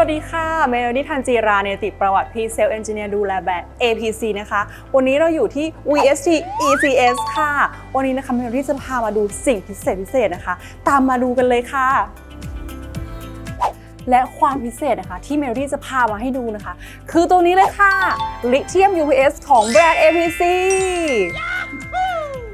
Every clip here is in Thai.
วัสดีค่ะ เมโลดี้ทันจีราเนติประวัติพีเซลเอนจิเนียร์ดูแลแบรนด์ APC นะคะ วันนี้เราอยู่ที่ VST ECS ค่ะ วันนี้นะคะเมโลดี้จะพามาดูสิ่งพิเศษพิเศษนะคะ ตามมาดูกันเลยค่ะและความพิเศษนะคะที่เมโลดี้จะพามาให้ดูนะคะ คือตัวนี้เลยค่ะ Lithium UPS ของแบรนด์ APC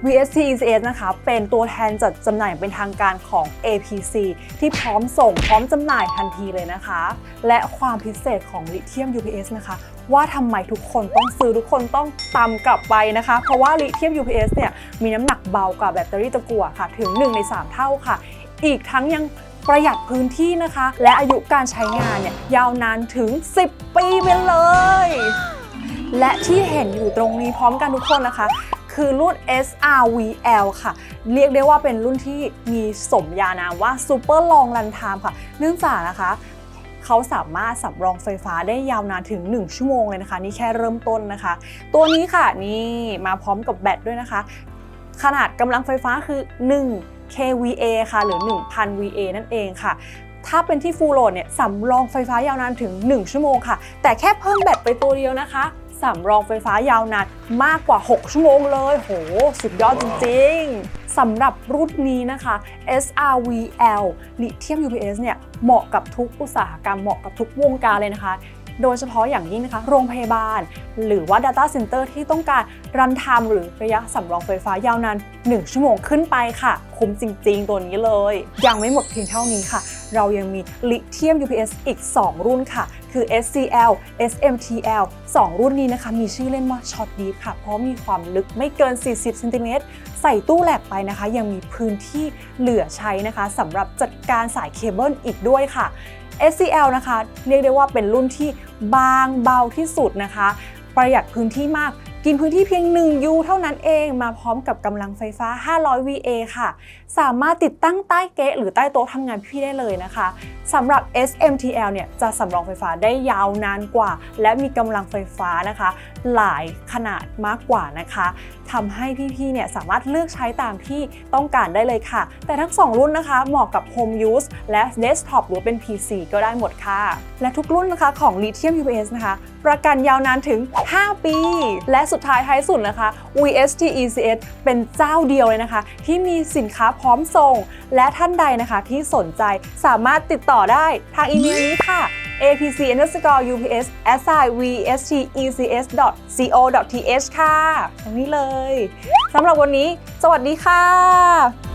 VST ECS นะคะเป็นตัวแทนจัดจำหน่ายเป็นทางการของ APC ที่พร้อมส่งพร้อมจำหน่ายทันทีเลยนะคะ และความพิเศษของ Lithium UPS นะคะ ว่าทำไมทุกคนต้องซื้อทุกคนต้องตามกลับไปนะคะ เพราะว่า Lithium UPS เนี่ยมีน้ำหนักเบากว่าแบตเตอรี่ตะกั่วค่ะ ถึง 1 ใน 3 เท่าค่ะ อีกทั้งยังประหยัดพื้นที่นะคะ และอายุการใช้งานเนี่ยยาวนานถึง 10 ปีไปเลย และที่เห็นอยู่ตรงนี้พร้อมกันทุกคนนะคะ คือรุ่น SRVL ค่ะ เรียกได้ว่าเป็นรุ่นที่มีสมญานามว่า Super Long Run Time ค่ะ เนื่องจากนะคะเขาสามารถสำรองไฟฟ้าได้ยาวนานถึง 1 ชั่วโมงเลยนะคะ นี่แค่เริ่มต้นนะคะ ตัวนี้ค่ะนี่มาพร้อมกับแบตด้วยนะคะ ขนาดกำลังไฟฟ้าคือ 1 kVA ค่ะ หรือ 1,000 VA นั่นเองค่ะถ้าเป็นที่ฟูลโหลดเนี่ยสำรองไฟฟ้ายาวนานถึง 1 ชั่วโมงค่ะ แต่แค่เพิ่มแบตไปตัวเดียวนะคะ สำรองไฟฟ้ายาวนานมากกว่า 6 ชั่วโมงเลย โห สุดยอดจริง ๆ สำหรับรุ่นนี้นะคะ SRVL Lithium UPS เนี่ย เหมาะกับทุกอุตสาหกรรม เหมาะกับทุกวงการเลยนะคะโดยเฉพาะอย่างยิ่งนะคะ โรงพยาบาล หรือว่า Data Center ที่ต้องการรันไทม์หรือระยะสำรองไฟฟ้ายาวนาน 1 ชั่วโมงขึ้นไปค่ะ คุ้มจริง ๆ ตัวนี้เลย ยังไม่หมดเพียงเท่านี้ค่ะ เรายังมี Lithium UPS อีก 2 รุ่นค่ะ คือ SCL SMTL 2 รุ่นนี้นะคะ มีชื่อเล่นว่า Short Deep ค่ะ เพราะมีความลึกไม่เกิน 40เซนติเมตรใส่ตู้แหลกไปนะคะ ยังมีพื้นที่เหลือใช้นะคะสำหรับจัดการสายเคเบิลอีกด้วยค่ะ SCL นะคะ เรียกได้ว่าเป็นรุ่นที่บางเบาที่สุดนะคะ ประหยัดพื้นที่มากกินพื้นที่เพียง1 U เท่านั้นเองมาพร้อมกับกำลังไฟฟ้า 500 VA ค่ะ สามารถติดตั้งใต้เก๊ะหรือใต้โต๊ะทำงานพี่ได้เลยนะคะ สำหรับ SMTL เนี่ยจะสำรองไฟฟ้าได้ยาวนานกว่า และมีกำลังไฟฟ้านะคะ หลายขนาดมากกว่านะคะทำให้พี่ๆเนี่ยสามารถเลือกใช้ตามที่ต้องการได้เลยค่ะ แต่ทั้ง 2 รุ่นนะคะ เหมาะกับ Home Use และ Desktop หรือเป็น PC ก็ได้หมดค่ะ และทุกรุ่นนะคะของ Lithium UPS นะคะ ประกันยาวนานถึง 5 ปี และสุดท้ายท้ายสุดนะคะ VST ECS เป็นเจ้าเดียวเลยนะคะ ที่มีสินค้าพร้อมส่ง และท่านใดนะคะที่สนใจสามารถติดต่อได้ทางอีเมลนี้ค่ะ apc underscore ups s i v s t e c s co th ค่ะ ตรงนี้เลย สำหรับวันนี้ สวัสดีค่ะ